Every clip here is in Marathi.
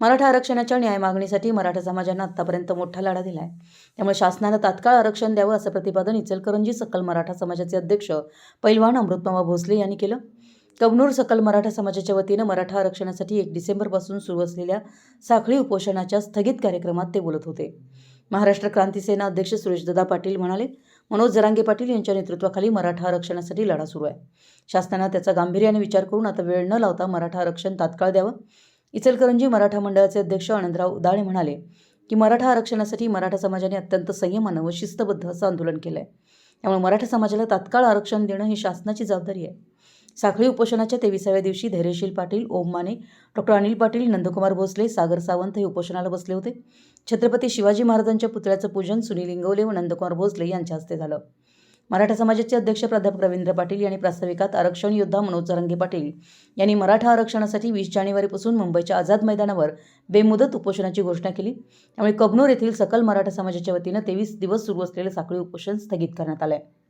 मराठा आरक्षणाच्या न्याय मागणीसाठी मराठा समाजानं आत्तापर्यंत मोठा लढा दिला आहे त्यामुळे शासनानं तात्काळ आरक्षण द्यावं असं प्रतिपादन इचलकरंजी सकल मराठा समाजाचे अध्यक्ष पैलवान अमृतमामा भोसले यांनी केलं. कबनूर सकल मराठा समाजाच्या वतीनं मराठा आरक्षणासाठी एक डिसेंबरपासून सुरू असलेल्या साखळी उपोषणाच्या स्थगित कार्यक्रमात ते बोलत होते. महाराष्ट्र क्रांती सेना अध्यक्ष सुरेशदादा पाटील म्हणाले मनोज जरांगे पाटील यांच्या नेतृत्वाखाली मराठा आरक्षणासाठी लढा सुरू आहे. शासनानं त्याचा गांभीर्याने विचार करून आता वेळ न लावता मराठा आरक्षण तात्काळ द्यावं. इचलकरंजी मराठा मंडळाचे अध्यक्ष आनंदराव उदाळे म्हणाले की मराठा आरक्षणासाठी मराठा समाजाने अत्यंत संयमानं व शिस्तबद्ध असं आंदोलन केलं आहे त्यामुळे मराठा समाजाला तात्काळ आरक्षण देणं ही शासनाची जबाबदारी आहे. साखळी उपोषणाच्या तेविसाव्या दिवशी धैर्यशील पाटील ओम माने डॉक्टर अनिल पाटील नंदकुमार भोसले सागर सावंत हे उपोषणाला बसले होते. छत्रपती शिवाजी महाराजांच्या पुतळ्याचं पूजन सुनील इंगवले व नंदकुमार भोसले यांच्या हस्ते झालं. मराठा समाजाचे अध्यक्ष प्राध्यापक रवींद्र पाटील यांनी प्रास्ताविकात आरक्षण योद्धा मनोज रंगे पाटील यांनी मराठा आरक्षणासाठी वीस जानेवारीपासून मुंबईच्या आझाद मैदानावर बेमुदत उपोषणाची घोषणा केली. त्यामुळे कबनूर येथील सकल मराठा समाजाच्या वतीनं तेवीस दिवस सुरू असलेले साखळी उपोषण स्थगित करण्यात आलं आहे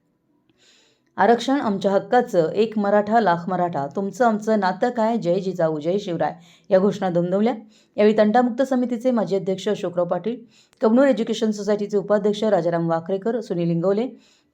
आरक्षण आमच्या हक्काचं एक मराठा लाख मराठा तुमचं आमचं नातं काय? जय जिजाऊ जय शिवराय या घोषणा दमदमल्या. यावेळी तंटामुक्त समितीचे माजी अध्यक्ष अशोकराव पाटील कबनूर एज्युकेशन सोसायटीचे उपाध्यक्ष राजाराम वाकरेकर सुनील इंगवले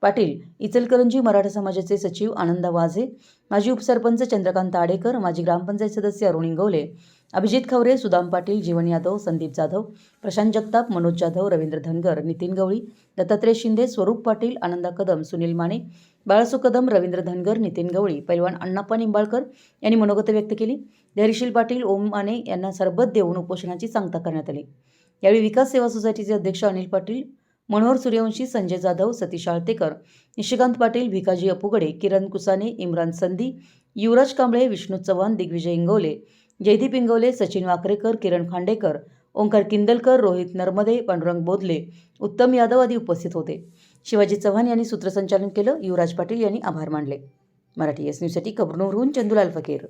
पाटील इचलकरंजी मराठा समाजाचे सचिव आनंदा वाझे माजी उपसरपंच चंद्रकांत आडेकर माजी ग्रामपंचायत सदस्य अरुण इंगवले अभिजित खवरे सुदाम पाटील जीवन यादव संदीप जाधव प्रशांत जगताप मनोज जाधव रवींद्र धनगर नितीन गवळी दत्तात्रय शिंदे स्वरूप पाटील आनंदा कदम सुनील माने बाळासू कदम रवींद्र धनगर नितीन गवळी पैलवान अण्णाप्पा निंबाळकर यांनी मनोगत व्यक्त केली. धैर्यशील पाटील ओम माने यांना सरबत देऊन उपोषणाची सांगता करण्यात आली. यावेळी विकास सेवा सोसायटीचे अध्यक्ष अनिल पाटील मनोहर सूर्यवंशी संजय जाधव सतीश आळतेकर निशिकांत पाटील भिकाजी अपुगडे किरण कुसाने इम्रान संधी युवराज कांबळे विष्णू चव्हाण दिग्विजय इंगवले जयदीप इंगवले सचिन वाकरेकर किरण खांडेकर ओंकार किंदलकर रोहित नर्मदे पांडुरंग बोधले उत्तम यादव आदी उपस्थित होते. शिवाजी चव्हाण यांनी सूत्रसंचालन केलं युवराज पाटील यांनी आभार मानले. मराठी एस न्यूजसाठी कबनूरहून चंदुलाल फकीर.